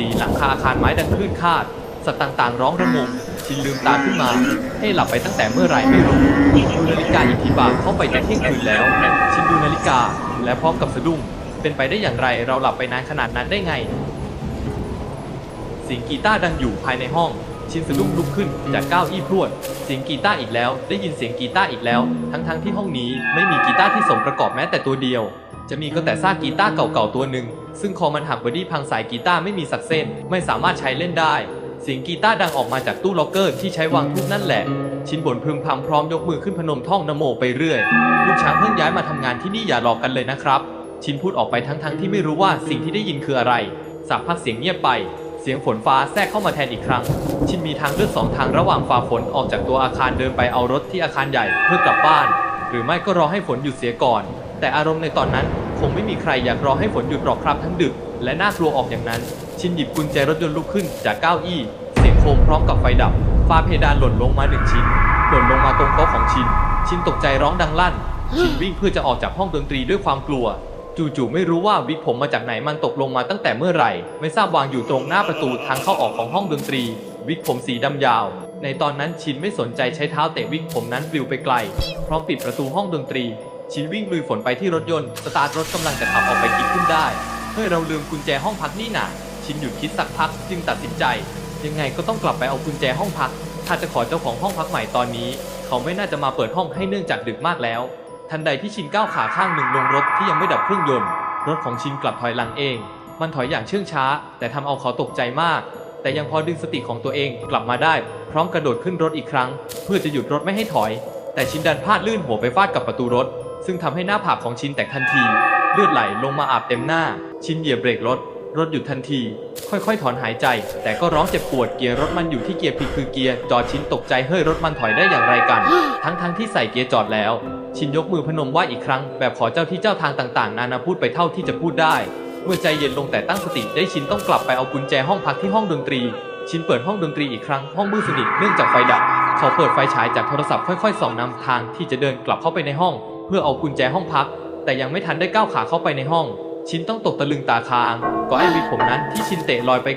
สีหลังคาอาคารไม้ดังคลื่นคาด สัตว์ต่างๆ ร้องระงมชินลืมตาขึ้นมา ให้หลับไปตั้งแต่เมื่อไหร่ไม่รู้ดูนาฬิกาอีกทีบากเข้าไปจะเที่ยงคืนแล้ว ชินดูนาฬิกาและพร้อมกับสะดุ้ง เป็นไปได้อย่างไรเราหลับไปนานขนาดนั้นได้ไงเสียงกีตาร์ดังอยู่ภายในห้อง ชินสะดุ้งลุกขึ้นจากก้าวอี้พรวดเสียงกีตาร์อีกแล้ว ได้ยินเสียงกีตาร์อีกแล้ว ทั้งๆที่ห้องนี้ไม่มีกีตาร์ที่สมประกอบแม้แต่ตัวเดียว จะมีก็แต่ซากกีตาร์เก่าๆตัวหนึ่ง ซึ่งคอมันหักบอดี้พังสายกีตาร์ไม่มีสักเส้น ไม่สามารถใช้เล่นได้ เสียงกีตาร์ดังออกมาจากตู้ล็อกเกอร์ที่ใช้วางทุกนั่นแหละ ชินบนพึมพำพร้อมยกมือขึ้นพนมท่องนโมไปเรื่อยลูกช้างเพิ่งย้ายมาทำงานที่นี่อย่าหลอกกันเลยนะครับ ชินพูดออกไปทั้งๆที่ไม่รู้ว่าสิ่งที่ได้ยินคืออะไรสักพักเสียงเงียบไปเสียงฝนฟ้าแทรกเข้ามาแทนอีกครั้ง ชินมีทางเลือกสองทางระหว่างฝ่าฝนออกจากตัวอาคารเดินไปเอารถที่อาคารใหญ่เพื่อกลับบ้าน หรือไม่ก็รอให้ฝนหยุดเสียก่อน แต่อารมณ์ในตอนนั้น คงไม่มีใครอยากรอให้ฝนหยุดหรอกครับทั้งดึก และน่ากลัวออกอย่างนั้น ชินหยิบกุญแจรถยนต์ลุกขึ้นจากเก้าอี้ เสียงโคมพร้อมกับไฟดับฟ้าเพดานหล่นลงมาหนึ่งชิ้น หล่นลงมาตรงโต๊ะของชิน ชินตกใจร้องดังลั่น ชินวิ่งเพื่อจะออกจากห้องดนตรีด้วยความกลัว จู่ๆไม่รู้ว่าวิกผมมาจากไหนมันตกลงมาตั้งแต่เมื่อไหร่ ไม่ทราบวางอยู่ตรงหน้าประตูทางเข้าออกของห้องดนตรี วิกผมสีดำยาว ในตอนนั้นชินไม่สนใจใช้เท้าเตะวิกผมนั้นปลิวไปไกล พร้อมปิดประตูห้องดนตรี ชินวิ่งลุยฝนไปที่รถยนต์สตาร์ทรถกำลังจะขับออกไปคิดขึ้นได้เฮ้ยเราลืมกุญแจห้องพักนี่นาชินหยุดคิดสักพักจึงตัดสินใจ ยังไงก็ต้องกลับไปเอากุญแจห้องพัก ถ้าจะขอเจ้าของห้องพักใหม่ตอนนี้ เขาไม่น่าจะมาเปิดห้องให้เนื่องจากดึกมากแล้ว ทันใดที่ชินก้าวขาข้างหนึ่งลงรถที่ยังไม่ดับเครื่องยนต์รถของชินกลับถอยหลังเอง มันถอยอย่างเชื่องช้า แต่ทำเอาเขาตกใจมาก แต่ยังพอดึงสติของตัวเองกลับมาได้ พร้อมกระโดดขึ้นรถอีกครั้ง เพื่อจะหยุดรถไม่ให้ถอย แต่ชินดันพลาดลื่นหัวไปฟาดกับประตูรถ ซึ่งทำให้หน้าผากของชินแตกทันที เลือดไหลลงมาอาบเต็มหน้า ชินเหยียบเบรกรถ รถหยุดทันที ค่อยๆ ถอนหายใจ แต่ก็ร้องเจ็บปวดเกียร์รถมันอยู่ที่เกียร์ผิดคือเกียร์จอดชินตกใจเฮ้ยรถมันถอยได้อย่างไรกัน ทั้งๆที่ใส่เกียร์จอดแล้ว ชินยกมือพนมไหว้อีกครั้ง แบบขอเจ้าที่เจ้าทางต่างๆ นานาพูดไปเท่าที่จะพูดได้ เมื่อใจเย็นลงแต่ตั้งสติได้ชินต้องกลับไปเอากุญแจห้องพักที่ห้องดนตรี ชินเปิดห้องดนตรีอีกครั้งห้องมืดสนิทเนื่องจากไฟดับเขาเปิดไฟฉายจากโทรศัพท์ค่อยๆส่องนำทางที่จะเดินกลับเข้าไปในห้องเพื่อเอากุญแจห้องพัก แต่ยังไม่ทันได้ก้าวขาเข้าไปในห้อง ชินต้องตกตะลึงตาค้างก็ไอ้วิทผมนั้นที่ชินเตะลอยไป